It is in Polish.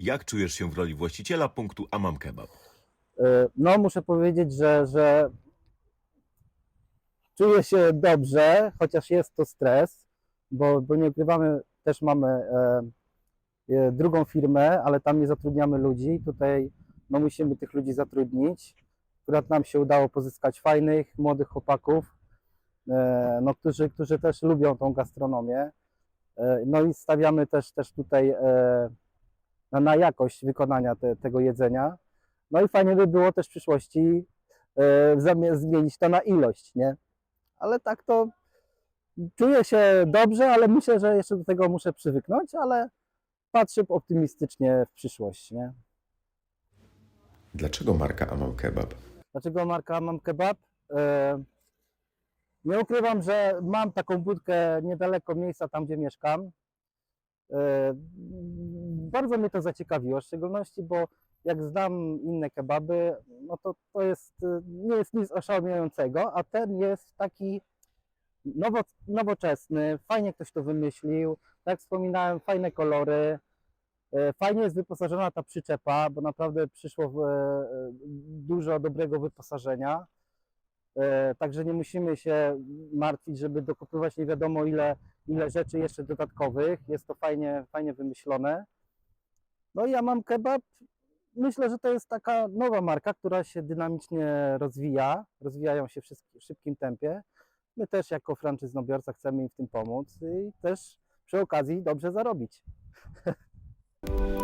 Jak czujesz się w roli właściciela punktu Amam Kebab? E, No, muszę powiedzieć, że, że czuję się dobrze, chociaż jest to stres, bo, bo nie ukrywamy, też mamy e, e, drugą firmę, ale tam nie zatrudniamy ludzi. Tutaj no, musimy tych ludzi zatrudnić. Akurat nam się udało pozyskać fajnych, młodych chłopaków, e, no, którzy, którzy też lubią tą gastronomię. E, No i stawiamy też, też tutaj e, na, na jakość wykonania te, tego jedzenia. No i fajnie by było też w przyszłości zamie- zmienić to na ilość, nie? Ale tak to czuję się dobrze, ale myślę, że jeszcze do tego muszę przywyknąć, ale patrzę optymistycznie w przyszłość, nie? Dlaczego marka Amam Kebab? Dlaczego marka Mam Kebab? E, Nie ukrywam, że mam taką budkę niedaleko miejsca tam, gdzie mieszkam. E, Bardzo mnie to zaciekawiło, w szczególności, bo jak znam inne kebaby, no to to jest, e, nie jest nic oszałamiającego, a ten jest taki nowo, nowoczesny, fajnie ktoś to wymyślił. Tak jak wspominałem, fajne kolory, E, Fajnie jest wyposażona ta przyczepa, bo naprawdę przyszło e, dużo dobrego wyposażenia. Także nie musimy się martwić, żeby dokupywać nie wiadomo ile, ile rzeczy jeszcze dodatkowych. Jest to fajnie, fajnie wymyślone. No ja mam kebab. Myślę, że to jest taka nowa marka, która się dynamicznie rozwija. Rozwijają się w szybkim tempie. My też jako franczyznobiorca chcemy im w tym pomóc i też przy okazji dobrze zarobić.